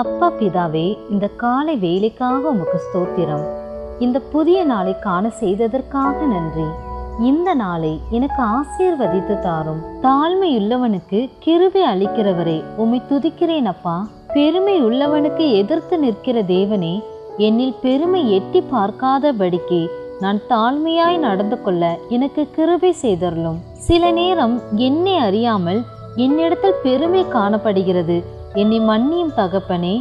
அப்பா பிதாவே இந்த காலை வேலைக்காக உமக்கு ஸ்தோத்திரம். இந்த புதிய நாளை காண செய்ததற்காக நன்றி. இந்த நாளை எனக்கு ஆசீர்வதித்து தாரும். தாழ்மை உள்ளவனுக்கு கிருபை அளிக்கிறவரே உம்மை துதிக்கிறேன் அப்பா. பெருமை உள்ளவனுக்கு எதிர்த்து நிற்கிற தேவனே என்னில் பெருமை எட்டி பார்க்காதபடிக்கு நான் தாழ்மையாய் நடந்து கொள்ள எனக்கு கிருபை செய்தருளும். சில நேரம் என்னை அறியாமல் என்னிடத்தில் பெருமை காணப்படுகிறது. என்னை மன்னியும் தகப்பனே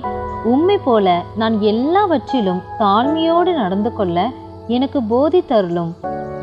உம்மை போல நான் எல்லாவற்றிலும் தாழ்மையோடு நடந்து கொள்ள எனக்கு போதி தருளும்.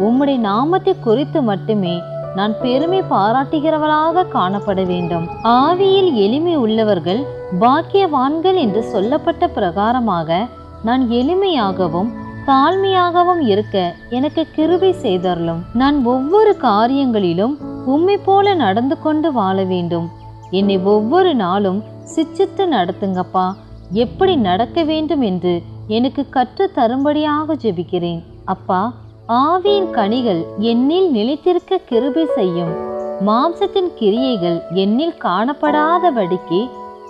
உம்முடைய நாமத்தை குறித்து மட்டுமே நான் பெருமை பாராட்டுகிறவளாக காணப்பட வேண்டும். ஆவியில் எளிமை உள்ளவர்கள் பாக்கியவான்கள் என்று சொல்லப்பட்ட பிரகாரமாக நான் எளிமையாகவும் தாழ்மையாகவும் இருக்க எனக்கு கிருபை செய்தருளும். நான் ஒவ்வொரு காரியங்களிலும் உம்மை போல நடந்து கொண்டு வாழ வேண்டும். என்னை ஒவ்வொரு நாளும் சிச்சித்து நடத்துங்கப்பா. எப்படி நடக்க வேண்டும் என்று எனக்கு கற்று தரும்படியாக ஜெபிக்கிறேன். அப்பா ஆவியின் கனிகள் என்னில் நிலைத்திருக்க கிருபை செய்யும். மாம்சத்தின் கிரியைகள் என்னில் காணப்படாதபடிக்கு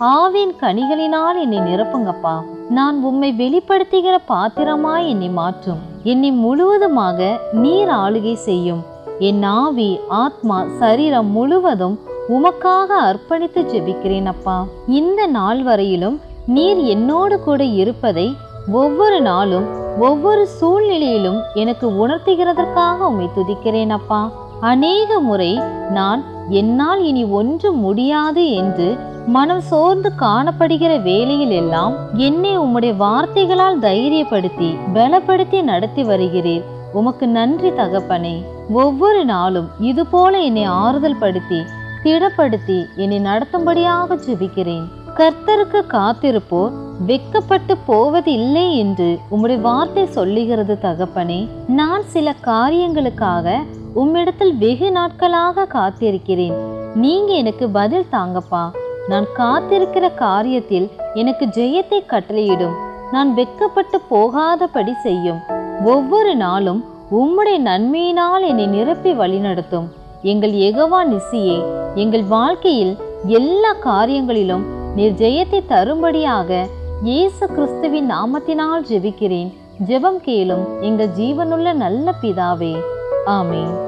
ஆவியின் கனிகளினால் என்னை நிரப்புங்கப்பா. நான் உம்மை வெளிப்படுத்துகிற பாத்திரமாய் என்னை மாற்றும். என்னை முழுவதுமாக நீர் ஆளுகை செய்யும். என் ஆவி ஆத்மா சரீரம் முழுவதும் உமக்காக அர்ப்பணித்து ஜெபிக்கிறேன் அப்பா இந்த நாள் வரையிலும் நீர் என்னோடு கூட இருப்பதை ஒவ்வொரு நாளும் ஒவ்வொரு சூழ்நிலையிலும் எனக்கு உணர்த்துகிறதற்காக உம்மை துதிக்கிறேன் அப்பா அநேக முறை நான் என்னால் இனி ஒன்றும் முடியாது என்று மனம் சோர்ந்து காணப்படுகிற வேலையில் எல்லாம் என்னை உம்முடைய வார்த்தைகளால் தைரியப்படுத்தி பலப்படுத்தி நடத்தி வருகிறீர். உமக்கு நன்றி தகப்பனே. ஒவ்வொரு நாளும் இதுபோல என்னை ஆறுதல் படுத்தி திடப்படுத்தி என்னை நடத்தும்படியாக ஜெபிக்கிறேன். கர்த்தருக்கு காத்திருப்போர் வெக்கப்பட்டு போவதில்லை என்று உம்முடைய வார்த்தை சொல்லுகிறது தகப்பனே. நான் சில காரியங்களுக்காக உம்மிடத்தில் வெகு நாட்களாக காத்திருக்கிறேன். நீங்க எனக்கு பதில் தாங்கப்பா. நான் காத்திருக்கிற காரியத்தில் எனக்கு ஜெயத்தை கட்டளையிடும். நான் வெக்கப்பட்டு போகாதபடி செய்யும். ஒவ்வொரு நாளும் உம்முடைய நன்மையினால் என்னை நிரப்பி வழிநடத்தும். எங்கள் எகவா நிசியே எங்கள் வாழ்க்கையில் எல்லா காரியங்களிலும் நீர் ஜெயத்தை தரும்படியாக இயேசு கிறிஸ்துவின் நாமத்தினால் ஜெபிக்கிறேன். ஜெபம் கேளும் எங்கள் ஜீவனுள்ள நல்ல பிதாவே. ஆமேன்.